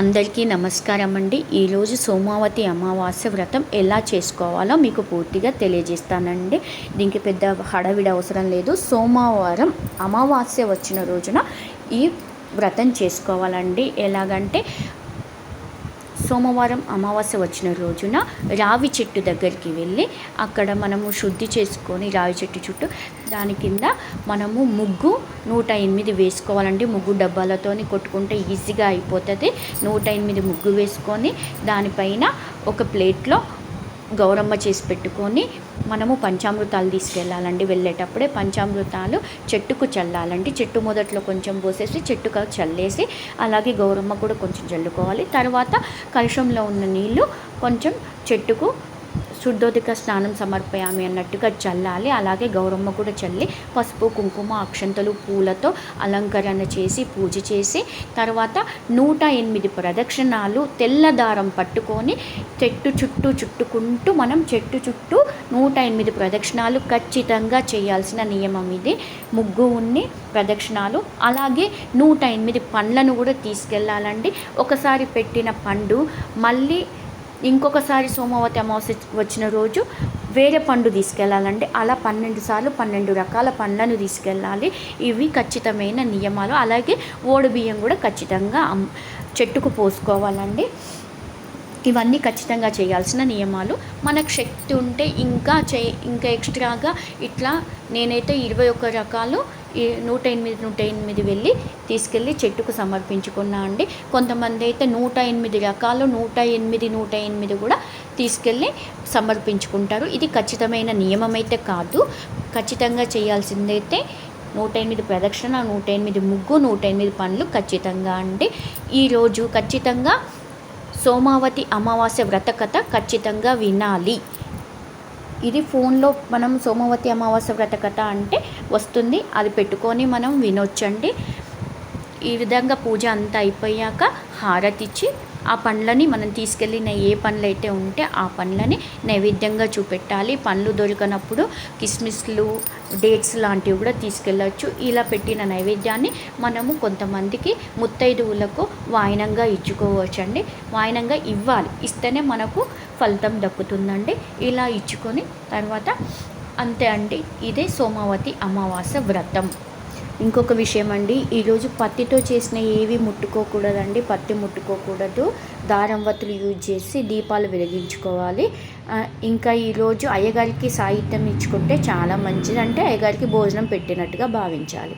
అందరికీ నమస్కారం అండి. ఈరోజు సోమావతి అమావాస్య వ్రతం ఎలా చేసుకోవాలో మీకు పూర్తిగా తెలియజేస్తానండి. దీనికి పెద్ద హడవిడ అవసరం లేదు. సోమవారం అమావాస్య వచ్చిన రోజున ఈ వ్రతం చేసుకోవాలండి. ఎలాగంటే సోమవారం అమావాస్య వచ్చిన రోజున రావి చెట్టు దగ్గరికి వెళ్ళి అక్కడ మనము శుద్ధి చేసుకొని రావి చెట్టు చుట్టూ దాని కింద మనము ముగ్గు నూట ఎనిమిది వేసుకోవాలండి. ముగ్గు డబ్బాలతోని కొట్టుకుంటే ఈజీగా అయిపోతుంది. నూట ఎనిమిది ముగ్గు వేసుకొని దానిపైన ఒక ప్లేట్లో గౌరమ్మ చేసి పెట్టుకొని మనము పంచామృతాలు తీసుకెళ్ళాలండి. వెళ్ళేటప్పుడే పంచామృతాలు చెట్టుకు చల్లాలండి. చెట్టు మొదట్లో కొంచెం పోసేసి చెట్టుకు చల్లేసి అలాగే గౌరమ్మ కూడా కొంచెం చల్లుకోవాలి. తర్వాత కలుషంలో ఉన్న నీళ్ళు కొంచెం చెట్టుకు శుద్ధోదిక స్నానం సమర్పయామి అన్నట్టుగా చల్లాలి. అలాగే గౌరమ్మ కూడా చల్లి పసుపు కుంకుమ అక్షంతలు పూలతో అలంకరణ చేసి పూజ చేసి తర్వాత నూట ఎనిమిది ప్రదక్షిణాలు తెల్లదారం పట్టుకొని చెట్టు చుట్టూ చుట్టుకుంటూ మనం చెట్టు చుట్టూ నూట ఎనిమిది ప్రదక్షిణాలు ఖచ్చితంగా చేయాల్సిన నియమం ఇది. ముగ్గు ఉన్ని ప్రదక్షిణాలు అలాగే నూట ఎనిమిది పండ్లను కూడా తీసుకెళ్ళాలండి ఒకసారి పెట్టిన పండు మళ్ళీ ఇంకొకసారి సోమవతి అమావాస్య వచ్చిన రోజు వేరే పండు తీసుకెళ్ళాలండి అలా పన్నెండు సార్లు పన్నెండు రకాల పండ్లను తీసుకెళ్ళాలి. ఇవి ఖచ్చితమైన నియమాలు. అలాగే ఓడి బియ్యం కూడా ఖచ్చితంగా చెట్టుకు పోసుకోవాలండి. ఇవన్నీ ఖచ్చితంగా చేయాల్సిన నియమాలు. మనకు శక్తి ఉంటే ఇంకా చే ఇంకా ఎక్స్ట్రాగా ఇట్లా నేనైతే ఇరవై ఒక్క రకాలు ఈ నూట ఎనిమిది నూట ఎనిమిది వెళ్ళి తీసుకెళ్ళి చెట్టుకు సమర్పించుకున్నా అండి. కొంతమంది అయితే నూట ఎనిమిది రకాలు నూట ఎనిమిది నూట ఎనిమిది కూడా తీసుకెళ్ళి సమర్పించుకుంటారు. ఇది ఖచ్చితమైన నియమం అయితే కాదు. ఖచ్చితంగా చేయాల్సిందైతే నూట ఎనిమిది ప్రదక్షిణ నూట ఎనిమిది ముగ్గు నూట ఎనిమిది పనులు ఖచ్చితంగా అండి. ఈరోజు ఖచ్చితంగా సోమావతి అమావాస్య వ్రత కథ ఖచ్చితంగా వినాలి. ఇది ఫోన్లో మనం సోమవతి అమావాస్య వ్రతకథ అంటే వస్తుంది. అది పెట్టుకొని మనం వినొచ్చండి. ఈ విధంగా పూజ అంతా అయిపోయాక హారతిచ్చి ఆ పండ్లని మనం తీసుకెళ్ళిన ఏ పండ్లు అయితే ఉంటే ఆ పండ్లని నైవేద్యంగా చూపెట్టాలి. పండ్లు దొరికినప్పుడు కిస్మిస్లు డేట్స్ లాంటివి కూడా తీసుకెళ్ళచ్చు. ఇలా పెట్టిన నైవేద్యాన్ని మనము కొంతమందికి ముత్తైదువులకు వాయనంగా ఇచ్చుకోవచ్చండి. వాయనంగా ఇవ్వాలి. ఇస్తేనే మనకు ఫలితం దక్కుతుందండి. ఇలా ఇచ్చుకొని తర్వాత అంతే అండి. ఇదే సోమావతి అమావాస్య వ్రతం. ఇంకొక విషయం అండి. ఈరోజు పత్తితో చేసిన ఏవి ముట్టుకోకూడదండి? పత్తి ముట్టుకోకూడదు. దారం వత్తులు యూజ్ చేసి దీపాలు వెలిగించుకోవాలి. ఇంకా ఈరోజు అయ్యగారికి సాహిత్యం ఇచ్చుకుంటే చాలా మంచిది. అంటే అయ్యగారికి భోజనం పెట్టినట్టుగా భావించాలి.